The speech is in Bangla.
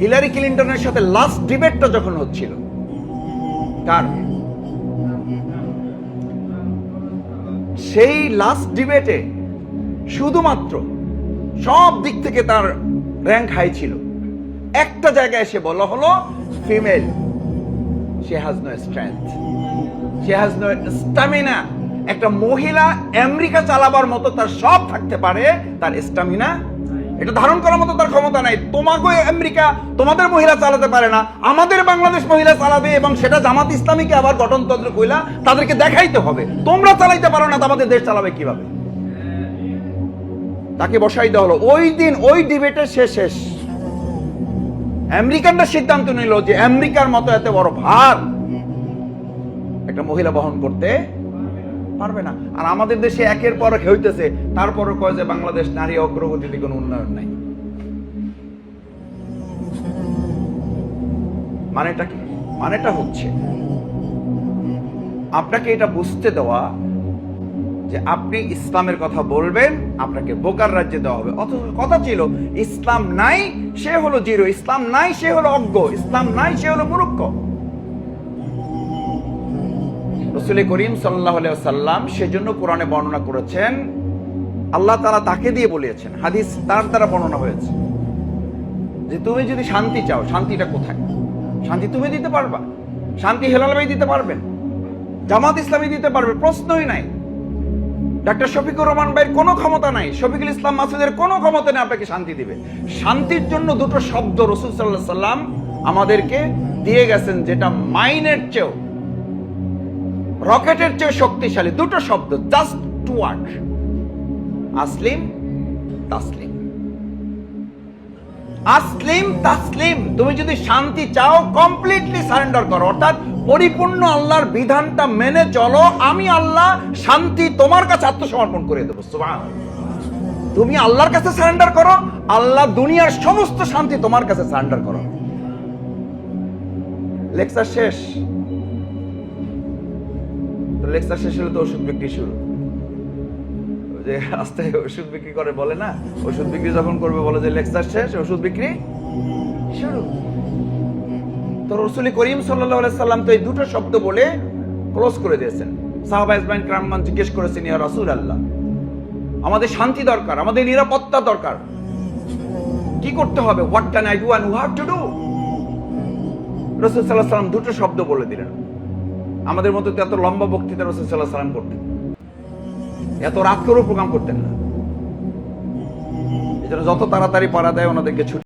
হিলারি ক্লিন্টনের সাথে লাস্ট ডিবেটটা যখন হচ্ছিল, কার? সেই লাস্ট ডিবেটে শুধুমাত্র সব দিক থেকে তার র্যাঙ্ক হাই ছিল। একটা জায়গায় এসে বলা হলো female she has no strength she has no stamina একটা মহিলা আমেরিকা চালাবার মতো তার সব থাকতে পারে, তার স্টামিনা এটা ধারণ করার মতো তার ক্ষমতা নাই। তোমাকে আমেরিকা, তোমাদের মহিলা চালাতে পারে না। আমাদের বাংলাদেশ মহিলা চালাবে এবং সেটা জামাত ইসলামীকে আবার গঠনতন্ত্র কইলা তাদেরকে দেখাইতে হবে। তোমরা চালাইতে পারো না আমাদের দেশ চালাবে কীভাবে? তাকে বসাই দেওয়া হলো। ওই দিন, ওই ডিবেটে সে শেষ। আমেরিকানরা সিদ্ধান্ত নিল যে আমেরিকার মতো এত বড় ভার একটা মহিলা বহন করতে পারবে না। আর আমাদের দেশে একের পর হইতেছে। তারপরও কয় যে বাংলাদেশ নারী অগ্রগতিতে কোনো উন্নয়ন নাই। মানেটা কি? মানেটা হচ্ছে, আপনাকে এটা বুঝতে দেওয়া যে আপনি ইসলামের কথা বলবেন, আপনাকে বোকার রাজ্যে দেওয়া হবে। অথচ কথা ছিল, ইসলাম নাই, সে হলো জিরো। ইসলাম নাই, সে হলো অজ্ঞ। ইসলাম নাই, সে হলো মূর্খ। রসুল করিম সাল্লাহ সাল্লাম সেজন্য কোরআনে বর্ণনা করেছেন, আল্লাহ তারা তাকে দিয়ে বলিয়েছেন, হাদিস তার দ্বারা বর্ণনা হয়েছে যে তুমি যদি শান্তি চাও, শান্তিটা কোথায়? শান্তি তুমি দিতে পারবা? শান্তি হেলাল ভাই দিতে পারবেন? জামাত ইসলামী দিতে পারবে? প্রশ্নই নাই। ডাক্তার শফিকুর রহমান ভাইয়ের কোনো ক্ষমতা নাই, শফিকুল ইসলাম মাসুদের কোনো ক্ষমতা নেই, আপনাকে শান্তি দিবে। শান্তির জন্য দুটো শব্দ রসুল সাল্লাহ সাল্লাম আমাদেরকে দিয়ে গেছেন, যেটা মাইনের চেয়েও রকেটের চেয়ে শক্তিশালী দুটো শব্দ জাস্ট টু ওয়ার্ড আসলিম, তাসলিম। আসলিম, তাসলিম, তুমি যদি শান্তি চাও কমপ্লিটলি সারেন্ডার করো। অর্থাৎ পরিপূর্ণ আল্লাহর বিধানটা মেনে চলো, আমি আল্লাহ শান্তি তোমার কাছে আত্মসমর্পণ করে দেবো। তুমি আল্লাহর কাছে সারেন্ডার করো, আল্লাহ দুনিয়ার সমস্ত শান্তি তোমার কাছে সারেন্ডার করো। লেকচার শেষ। লেকচার শেষ হলে তো ওষুধ বিক্রি শুরু। যে রাস্তায় ওষুধ বিক্রি করে বলে না, ওষুধ বিক্রি যখন করবে বলে যে লেকচার শেষ, ওষুধ বিক্রি শুরু। তো করিম সাল্লাহ সাল্লাম তো এই দুটো শব্দ বলে ক্লোজ করে দিয়েছেন। সাহাবা ইসমাইন ক্রামমান জিজ্ঞেস করেছেন, ইয়া রাসূল আল্লাহ আমাদের শান্তি দরকার, আমাদের নিরাপত্তা দরকার। কি করতে হবে? What can I do and have to do রসুল সাল্লাহ সাল্লাম দুটো শব্দ বলে দিলেন। আমাদের মতো এত লম্বা বক্তৃতা রসুল সাল্লাহ সাল্লাম করতেন। এত রাত করেও প্রোগ্রাম করতেন না। যত তাড়াতাড়ি পারা দেয় ওনাদেরকে ছুটি